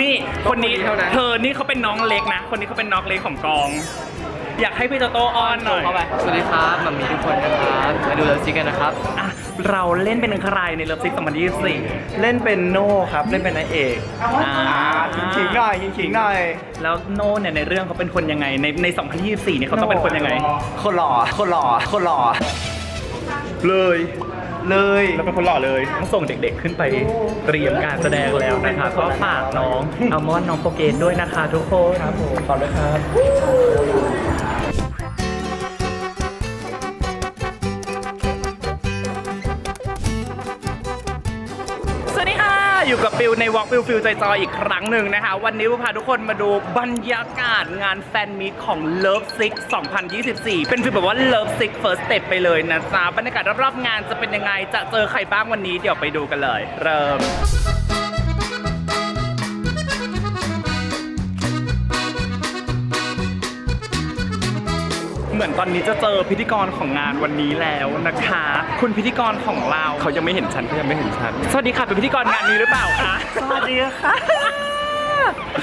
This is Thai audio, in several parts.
นี่คนนี้เท่านั้น เธอนี่เขาเป็นน้องเล็กนะ คนนี้เขาเป็นน้องเล็กของกอง อยากให้พี่โตโต้อ้อนหน่อยเข้าไปสวัสดีครับมัมมี่ทุกคนนะครับมาดูเลิฟซิกกันนะครับ อะเราเล่นเป็นใครในเลิฟซิก2024 เล่นเป็นโน่ครับ เล่นเป็นนายเอกอ่าขิงๆหน่อยขิงๆหน่อย แล้วโน่เนี่ยในเรื่องเขาเป็นคนยังไง ในใน2024เนี่ยเขาต้องเป็นคนยังไง คนหล่อคนหล่อคนหล่อเลย เลยแล้วเป็นคนหล่อเลย ต้องส่งเด็กๆขึ้นไปเตรียมการแสดงแล้วนะคะ ก็ฝากน้องอัลมอนด์น้องโปรเกนด้วยนะคะทุกคน ครับผมขอบคุณครับ ฟิลในวอล์กฟิลฟิลจอยๆอีกครั้งหนึ่งนะคะ วันนี้พาทุกคนมาดูบรรยากาศงานแฟนมีตของ Love Six 2024 เป็นฟิลแบบว่า Love Six First Step ไปเลยนะจ๊ะบรรยากาศรอบๆงานจะเป็นยังไงจะเจอใครบ้างวันนี้เดี๋ยวไปดูกันเลย เริ่ม เหมือนตอนนี้จะเจอพิธีกรของงานวันนี้แล้วนะคะ คุณพิธีกรของเราเขายังไม่เห็นฉันเขายังไม่เห็นฉัน สวัสดีค่ะเป็นพิธีกรงานนี้หรือเปล่าคะสวัสดีค่ะ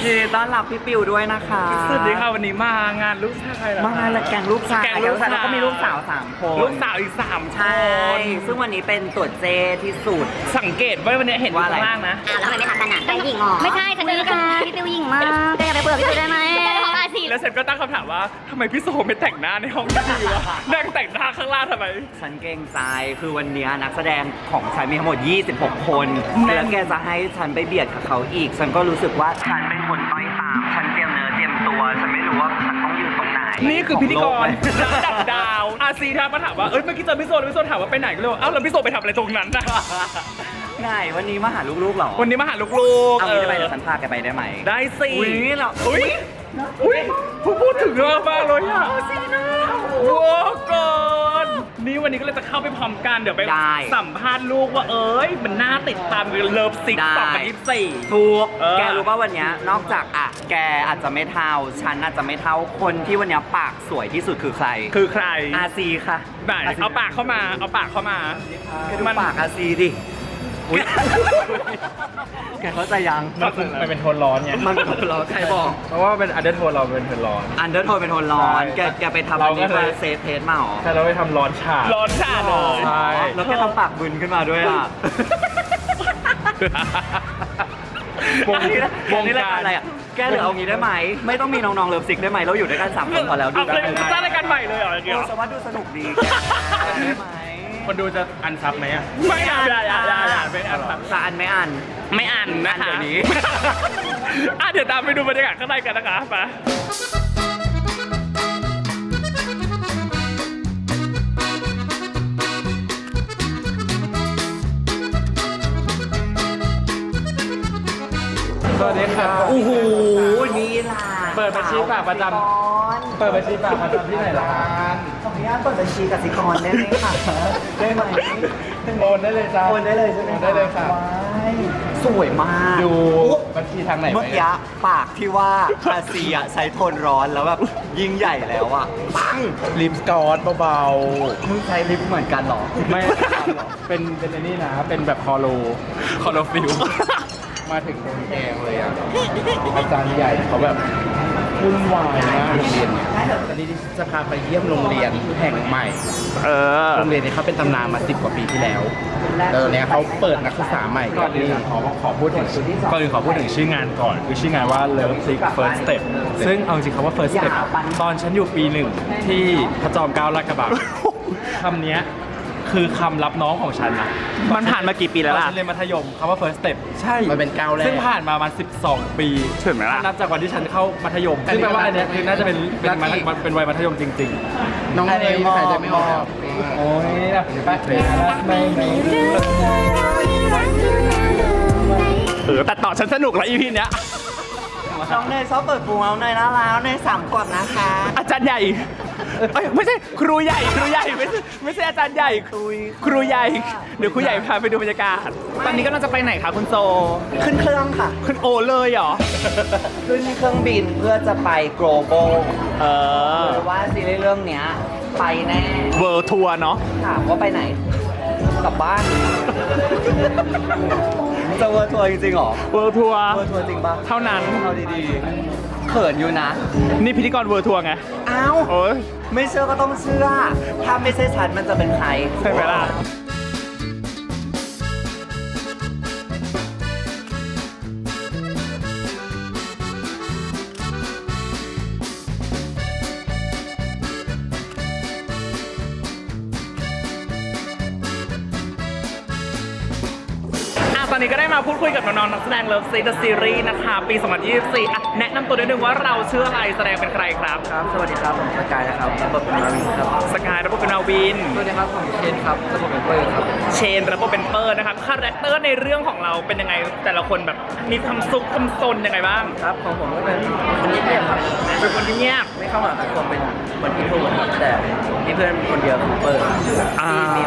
ยินดีต้อนรับพี่ปิวด้วยนะคะสวัสดีค่ะวันนี้มางานลูกชายเหรอมางานละแกงลูกชายแกงลูกชาย แล้วก็มีลูกสาวสามคนลูกสาวอีกสามคใช่นซึ่งวันนี้เป็นตรวจเจที่สุด สังเกตว่าวันนี้เห็นอยู่ว่าอะไร ข้างล่างนะ อ้าวแล้วทำไมไม่ทำกันอะเป็นหญิงเหรอไม่ใช่ฉันนี่ค่ะพี่ปิวหญิงมากแกอย่าไปเบื่อพี่ปิวได้ไหม แล้วฉันก็ตั้งคำถามว่าทำไมพี่โซไม่แต่งหน้าในห้องนี้วะนั่งแต่งหน้าข้างล่างทำไม ฉันเกรงใจคือวันนี้นักแสดงของฉันมีทั้งหมด 26คนแน่นแล้วแกจะให้ฉันไปเบียดกับเขาอีก ฉันก็รู้สึกว่าฉันเป็นคนต้อยตามฉันเตรียมเนื้อเตรียมตัว ฉันไม่รู้ว่าฉันต้องยืนตรงไหนนี่คือพิธีกรของโลระดับดาวอาซีทักมาถามว่า เอ้ยเมื่อกี้เจอพี่โซแล้วพี่โซถามว่าไปไหนก็เลยบอกเอ้าแล้วพี่โซไปทำอะไรตรงนั้นนะไหนวันนี้มาหาลูกๆเหรอวันนี้มาหาลูกๆเอางี้ได้ไหมเอเดี๋อยวฉันพาแกไปได้ไหมได้สิ อุ๊ยเหรออุ้ย อุ้ยผู้พูดถึงเยอะมากเลยอะว้าวก่อนนี่วันนี้ก็เลยจะเข้าไปพร้อมกันเดี๋ยวไปได้สัมภาษณ์ลูกว่าเอ้ย มันน่าติดตามกันเลิฟซิกได้ สองพันยี่สิบสี่ ถูกเออ แกรู้ป่ะวันเนี้ยนอกจากอะ แกอาจจะไม่เท่า ฉันอาจจะไม่เท่า คนที่วันเนี้ยปากสวยที่สุดคือใครคือใครอาซีค่ะไหนเอาปากเข้ามา เอาปากเข้ามา แกดูปากอาซีดิ อุ๊ยแกเข้าใจยังมันมันเป็นโทนร้อนไงมันเป็นร้อนใครบอก เพราะว่าเป็นอันเดอร์โทนเราเป็นโทนร้อน อันเดอร์โทนเป็นโทนร้อนใช่แกแกไปทำอันนี้เราก็มาเลยเซฟเพจมาเหรอ ใช่เราไปทำร้อนฉาดร้อนชาเลยใช่แล้วแกทำปากบึนขึ้นมาด้วยอะวงอันนี้นะวอังนนี้รายกาการรอะไรอะ แกเหลือเอางี้ได้ไหม ไม่ต้องมีน้องๆเลิฟซิกได้ไหม เราอยู่ด้วยกันสามคนพอแล้วดูเอากัเลยนสร้างรายการใหม่เลยเหรอเกี่ยวสวัสดีดูสนุกดีแกได้ไหม คนดูจะอันซับไหมอะไม่อ่านไม่อ่านไม่อ่าน ไม่อ่านจะอันไม่อันไม่อ่านนะคะอ่านเดี๋ยวนี้ อะเดี๋ยวตามไปดูบรรยากาศข้างในกันนะคะไปสวัสดีครับโอ้โหนี่ล่ะเปิดบัญชีฝากประจำเปิดบัญชีฝากประจำที่ไหนล่ะขออ นุญาตเปิดบัญชีกสิกรได้ไหมคะได้ไหมโอนได้เลยจ้าโอนได้เลยใช่ไหมโอนได้เลยค่ะว้ายสวยมากดูบัญชีทางไหนไหมเมื่อกี้ปากที่ว่าอาเซียใช้โทนร้อนแล้วแบบยิ่งใหญ่แล้วอะปังลิปสกอตเบามึงใช้ลิปเหมือนกันเหรอๆ ไม่เป็นเป็นไอ้นี่นะ เป็นแบบคอโล คอโลฟิลมาถึงโดนแกงเลยอะอาจารย์ใหญ่เขาแบบ วุ่นวายมากโรงเรียนเนี่ยตอนนี้จะพาไปเยี่ยมโรงเรียนแห่งใหม่ เออ โรงเรียนนี้เขาเป็นตำนานมาสิบกว่าปีที่แล้วแล้วตอนเนี้ยเขาเปิดนักศึกษาใหม่ก่อนอื่นขอขอพูดถึงก่อนอื่นขอพูดถึงชื่องานก่อน คือชื่องานว่า Love Sick First Step ซึ่งเอาจริงคำว่า First Step ตอนฉันอยู่ปีหนึ่งที่พระจอมเกล้าลาดกระบังคำเนี้ย คือคำรับน้องของฉันนะมันผ่านมากี่ปีตแล้อวนล่ะ ฉันเรียนมัธยมคำว่า first step ใช่มันเป็นก้าวแรก ซึ่งผ่านมาประมาณ12 ปีถึงไหมล่ะถ้านับจากวันที่ฉันเข้ามัธยม ซึ่งแปลว่าอันเนี้ยคือน่าจะเป็นเป็นมัธมันเป็นวัยมัธยมจริง ๆ น้องเนยใครจะไม่ออก โอ้ยนะไปไม่ไม่เออแต่ต่อฉันสนุกแล้วอีพีเนี้ย น้องเนยชอบเปิดปูน้องเนยน่ารักเนยสามกดนะคะ อาจารย์ใหญ่ เอ้ยไม่ใช่ครูใหญ่ครูใหญ่ไม่ใช่ไม่ใช่อาจารย์ใหญ่คุยครูใหญ่ เดี๋ยวครูใหญ่พาไปดูบรรยากาศ ตอนนี้ก็น่าจะไปไหนคะคุณโซ ขึ้นเครื่องค่ะขึ้นโอเลยเหรอ ขึ้นเครื่องบินเพื่อจะไป global เออเพราะว่าซีรีส์เรื่องเนี้ยไปแน่ เวิร์ทัวร์เนาะ ถามว่าไปไหน กลับบ้าน จะเวอร์ทัวร์จริงๆเหรอ เวิร์ทัวร์เวอร์ทัวร์จริงปะเท่านั้น เอาดีๆ เขินอยู่นะ นี่พิธีกรเวิร์ทัวร์ไง อ้าว โอ้ย ไม่เชื่อก็ต้องเชื่อ ถ้าไม่ใช่ฉันมันจะเป็นใคร ใช่ไหมล่ะ นนี้ก็ได้มาพูดคุยกับน้องๆนักแสดงเลิฟซีเดอะซีรีส์นะคะ ปี 2024อะแนะนำตัวนิดนึงว่าเราชื่ออะไรแสดงเป็นใครครับ ครับสวัสดีครับผมสกายนะครับรับบทเป็นมาวินครับสกายรับบทเป็นนาวิน สวัสดีครับผมเชนครับรับบทเป็นเปิ้ลครับเชนรับบทเป็นเปิร์นะครับคาแรคเตอร์ในเรื่องของเราเป็นยังไง แต่ละคนแบบมีความซุกความซนยังไงบ้างครับของผมก็เป็นคนเงียบๆครับเป็นคนที่เงียบไม่เข้ามาสังคมเป็นคนที่พูดครับแต่มีเพื่อนคนเดียวคือเปิ้ลครับอ่ามี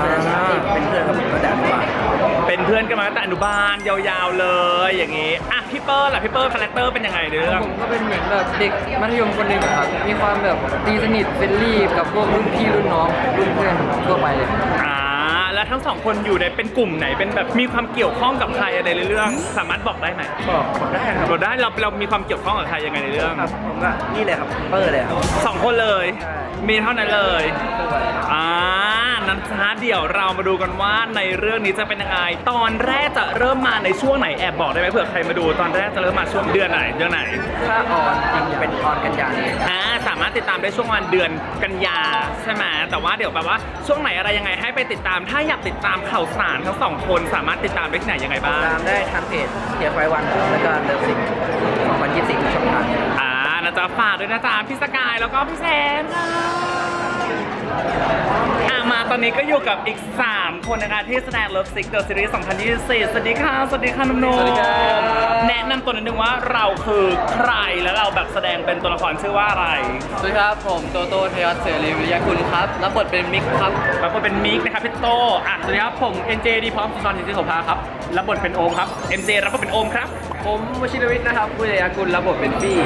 กันมาตั้งแต่อนุบาลยาวๆเลยอย่างงี้อะพี่เปิร์ล่ะพี่เปิร์คาแรคเตอร์เป็นยังไงในเรื่อง ผมก็เป็นเหมือนแบบเด็กมัธยมคนหนึ่งอะครับ มีความแบบตีสนิทเฟรนลี่กับพวกรุ่นพี่รุ่นน้องรุ่นเพื่อนทั่วไปเลย อ่าแล้วทั้งสองคนอยู่ในเป็นกลุ่มไหนเป็นแบบมีความเกี่ยวข้องกับใครอะไรในเรื่อง สามารถบอกได้ไหมบอกบอกได้ครับบอกได้เราเรามีความเกี่ยวข้องกับใครยังไงในเรื่องครับผมก็นี่เลยครับเปิ้ลเลยครับสองคนเลยใช่มีเท่านั้นเลยเปิ้ลเลยครับอ่า นั้นช้าเดี๋ยวเรามาดูกันว่าในเรื่องนี้จะเป็นยังไงตอนแรกจะเริ่มมาในช่วงไหนแอบบอกได้ไหมเผื่อใครมาดู ตอนแรกจะเริ่มมาช่วงเดือนไหนเดือนไหนถ้าออนจริงจะเป็นออนกันยายนนี้อ่าสามารถติดตามได้ช่วงวันเดือนกันยาใช่ไหมแต่ว่าเดี๋ยวแบบว่าช่วงไหนอะไรยังไงให้ไปติดตาม ถ้าอยากติดตามข่าวสารทั้งสองคนสามารถติดตามได้ที่ไหนยังไงบ้างตามได้ทางเพจเทียร์ไฟวันครับแล้วก็เลิฟซิง2024ทุกช่องทางอ่านะจ๊ะฝากด้วยนะจ๊ะพี่สกายแล้วก็พี่แซมค่ะอะ มาตอนนี้ก็อยู่กับอีก 3 คนนะคะที่แสดง Love Sick The Series 2024 สวัสดีค่ะ สวัสดีค่ะน้องๆสวัสดีครับแนะนำตัวนิดนึงว่าเราคือใครแล้วเราแบบแสดงเป็นตัวละครชื่อว่าอะไรสวัสดีครับ ผมโตโต้ทยศเสรีวิทยาคุณครับรับบทเป็นมิกครับ แล้วก็เป็นมิกนะครับพี่โตอะสวัสดีครับ ผม NJ ดีพร้อมสุนทรสิทธิโสภาครับรับบทเป็นโอมครับ MJ แล้วก็เป็นโอมครับ ผมวชิรวิทย์นะครับวิทยาคุณรับบทเป็นฟี่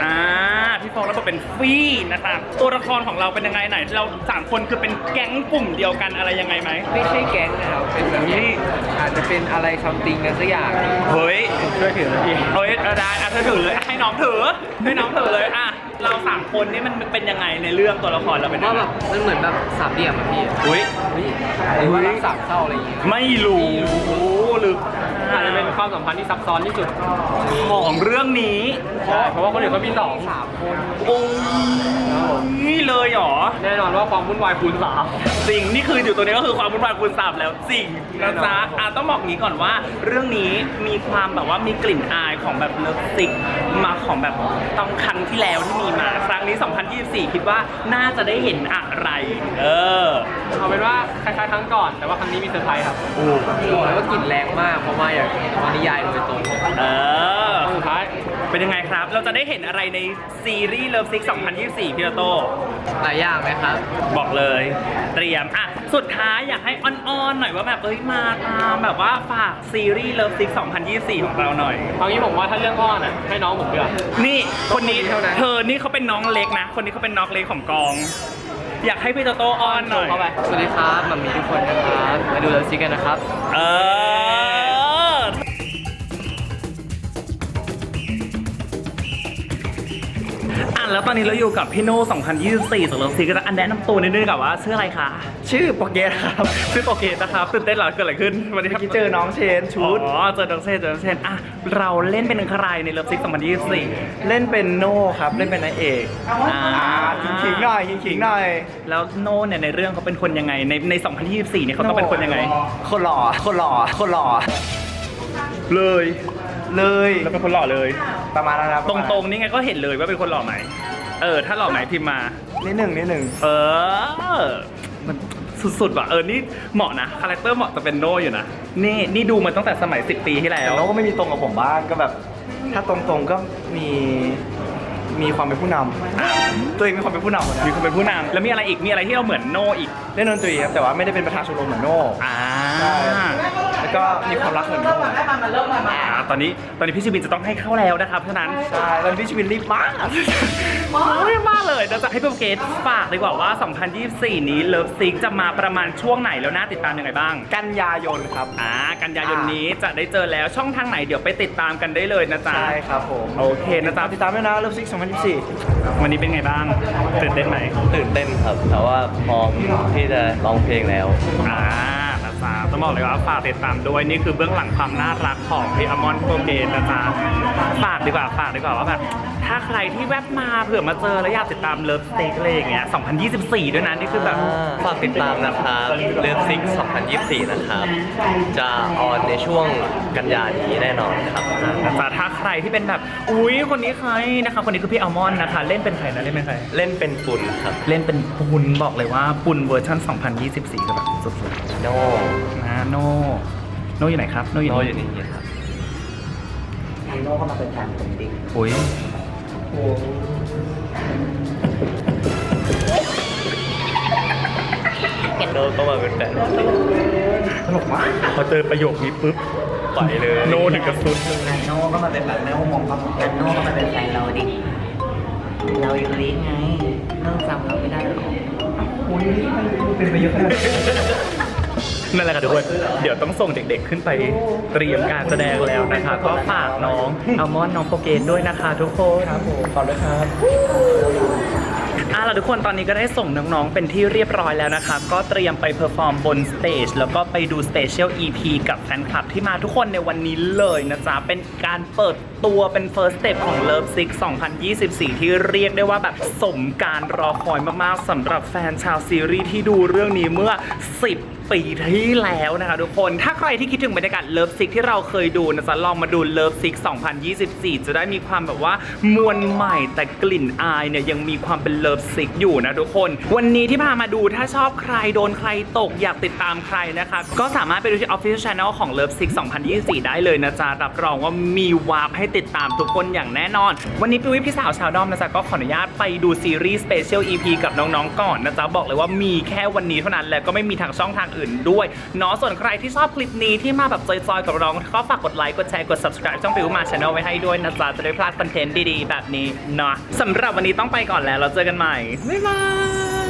อ่า พี่ฟองแล้วก็เป็นฟี่นะครับตัวละครของเราเป็นยังไงไหน เราสามคนคือเป็นแก๊งกลุ่มเดียวกันอะไรยังไงไหมไม่ใช่แก๊งนะครับเป็นแบบที่อาจจะเป็นอะไรซัมติงกันสักอย่าง เฮ้ยช่วยถือหน่อยพี่เฮ้ยเอาได้อะเธอถือเลยให้น้องถือให้น้องถือเลยอะเราสามคนนี่มันเป็นยังไงในเรื่องตัวละครเราเป็นยัว่างไงแบบมันเหมือนแบบสามเหลี่ยมอะพี่อุ้ย หรือว่ารักสามเศร้าอะไรอย่างเงี้ยไม่รู้หรื ออาจจะเป็นความสัมพันธ์ที่ซับซ้อนที่สุดของเรื่องนี้ใช่เพราะว่าคนอื่นเขามีสองสามคนโอ้ยเลยเหรอ แน่นอนว่าความวุ่นวายคูณสามจริงนี่คืออยู่ตัวนี้ก็คือความวุ่นวายคูณสามแล้วจริงนะจ๊ะอะต้องบอกงี้ก่อนว่า เรื่องนี้มีความแบบว่ามีกลิ่นอายของแบบเลิฟซิกมาของแบบต้องครั้งที่แล้วที่มีมา ครั้งนี้ 2024 คิดว่าน่าจะได้เห็นอะไร เออเอาเป็นว่าคล้ายๆครั้งก่อน แต่ว่าครั้งนี้มีเซอร์ไพรส์ครับบอกเลยว่ากลิ่นแรงมากเพราะมาอย่างมานิยายโดยตรงเออสุดท้ายเป็นยังไงครับ เราจะได้เห็นอะไรในซีรีส์เลิฟซิก2024 พี่โตโต้หลายอย่างไหมครับ บอกเลย เตรียม อะ สุดท้ายอยากให้อ้อนๆ หน่อยว่าแบบ เอ้ย มาตามแบบว่าฝากซีรีส์เลิฟซิก2024 ของเราหน่อย เอางี้ผมว่าถ้าเรื่องอ้อนอะให้น้องผมเลือกนี่คนนี้เท่านั้นเธอนี่เขาเป็นน้องเล็กนะ คนนี้เขาเป็นน้องเล็กของกอง อยากให้พี่โตโต้อ้อนหน่อยเข้าไปสวัสดีครับมัมมี่ทุกคนนะครับ มาดูเลิฟซิกกันนะครับ เออ แล้วตอนนี้เราอยู่กับพี่โน่2024จากเลิฟซิกกันอันแนะนำตัวนิดนึงกับว่าชื่ออะไรคะ ชื่อโปเกตครับ ชื่อโปเกตนะครับตื่นเต้นเหรอเกิดอะไรขึ้นวันนี้ครับเมื่อกี้เจอน้องเชนชุด อ๋อเจอน้องเซนเจอน้องเซนอะเราเล่นเป็นใครในเลิฟซิก2024 เล่นเป็นโน่ครับ เล่นเป็นนายเอกอ่าขิงๆหน่อยขิงๆหน่อยแล้วโน่เนี่ยในเรื่องเขาเป็นคนยังไงในใน 2024เนี่ยเขาต้องเป็นคนยังไง คนหล่อคนหล่อคนหล่อเลย เลยแล้วเป็นคนหล่อเลย ประมาณนั้นครับตรงๆนี่ไงก็เห็นเลยว่าเป็นคนหล่อไหม เออ ถ้าหล่อไหมพิมพ์มานิดหนึ่งนิดหนึ่งเออ มันสุดๆว่ะ เออ นี่เหมาะนะ คาแรคเตอร์เหมาะจะเป็นโน่อยู่นะ นี่นี่ดูมาตั้งแต่สมัย 10 ปีที่แล้แต่วน้องก็ไม่มีตรงกับผมบ้างก็แบบ ถ้าตรงๆก็มีมีความเป็นผู้นำตัวเองมีความเป็นผู้นำหมดนะมีคนเป็นผู้นำแล้วมีอะไรอีก มีอะไรที่เราเหมือนโน่อีก เล่นดนตรีครับแต่ว่าไม่ได้เป็นประธานชมรมเหมือนโน่ อ่า ใช่แล้ว ก็มีความรักเหมือนกันอ่าตอนนี้ตอนนี้พี่ชิบินจะต้องให้เข้าแล้วนะครับเพราะฉะนั้นใช่ตอนนพี่ชีวินรีบมากโอ้ยมากเลยเราจะให้พี่โปรเกตฝากดีกว่าว่า 2024 นี้เลิฟซิกจะมาประมาณช่วงไหนแล้วน่าติดตามยังไงบ้าง กันยายนครับอ่ากันยายนนี้จะได้เจอแล้วช่องทางไหนเดี๋ยวไปติดตามกันได้เลยนะจ๊ะใช่ครับผมโอเคนะจ๊ะติดตามด้วยนะเลิฟซิก2024 วันนี้เป็นไงบ้างตื่นเต้นไหมตื่นเต้นครับแต่ว่าพร้อมที่จะร้องเพลงแล้วอ่านะ จ๊ะต้องบอกเลยว่าฝากติดตามด้วยนี่คือเบื้องหลังความน่ารักของพี่อมอนโปรเกตนะจ๊ะฝากดีกว่าฝากดีกว่าว่าแบบถ้าใครที่แวบมาเผื่อมาเจอแล้วอยากติดตามเลิฟสเต็กอะไรอย่างเงี้ย 2024 ด้วยนะนี่คือแบบฝากติดตามนะครับเลือซิก2024 นะครับ จะออนในช่วงกันยานี้แน่นอนครับนะจ๊ะถ้าใครที่เป็นแบบ อุ๊ยคนนี้ใครนะคะ คนนี้คือพี่อัลมอนนะคะ เล่นเป็นใครนะเล่นเป็นใคร เล่นเป็นปุนครับ เล่นเป็นปุนบอกเลยว่าปุนเวอร์ชัน2024 ก็แบบสุดๆโนๆนะโนโนอยู่ไหนครับโนอยู่โนนี่อยู่นี่ครับโน่ก็มาเป็นแฟนผมดิอุ๊ยโนก็มาเป็นแฟนตลกมากพอเจอประโยคนี้ปุ๊บไปเลยโนถึงกับสุดนันโน่ก็มาเป็นแบบแม่มองก็นันโน่ก็มาเป็นแฟนเราดิเราอยู่ลิงไงเริ่มจำเราไม่ได้หรอนั่น แหละค่ะทุกคน เดี๋ยวต้องส่งเด็กๆ ขึ้นไปเตรียมการแสดงแล้วนะคะ ก็ฝากน้องอัลมอนด์น้องโปรเกนด้วยนะคะ ทุกคนครับผมขอบด้วยครับอะเราทุกคนตอนนี้ก็ได้ส่งน้องๆ เป็นที่เรียบร้อยแล้วนะคะ ก็เตรียมไปเพอร์ฟอร์มบนสเตจแล้วก็ไปดูสเปเชียล EP กับแฟนคลับที่มาทุกคนในวันนี้เลยนะจ๊ะ เป็นการเปิดตัวเป็น First Step ของ Love Six 2024 ที่เรียกได้ว่าแบบสมการรอคอยมากๆสำหรับแฟนชาวซีรีส์ที่ดูเรื่องนี้เมื่อ 10ปีที่แล้วนะคะทุกคน ถ้าใครที่คิดถึงบรรยากาศเลิฟซิกที่เราเคยดูนะจ๊ะลองมาดูเลิฟซิก2024 จะได้มีความแบบว่ามวลใหม่แต่กลิ่นอายเนี่ยยังมีความเป็นเลิฟซิกอยู่นะทุกคน วันนี้ที่พามาดูถ้าชอบใครโดนใครตกอยากติดตามใครนะคะ ก็สามารถไปดูที่ Official Channel ของ Love Six 2024 ได้เลยนะจ๊ะรับรองว่ามีวาร์ปให้ติดตามทุกคนอย่างแน่นอน วันนี้พี่วิพี่สาวชาวดอมนะจ๊ะก็ขออนุญาตไปดูซีรีส์ Special EP กับน้องๆก่อนนะจ๊ะบอกเลยว่ามีแค่วันนี้เท่านั้นและก็ไม่มีทางช่องทางอื่นด้วยเนาะส่วนใครที่ชอบคลิปนี้ที่มาแบบจอยๆกับเราก็ฝากกดไลค์กดแชร์กด subscribe ช่องปิวมาช anel ไว้ให้ด้วยนะจ๊ะจะได้พลาดคอนเทนต์ดีๆแบบนี้เนาะสำหรับวันนี้ต้องไปก่อนแล้วเราเจอกันใหม่บ๊ายบาย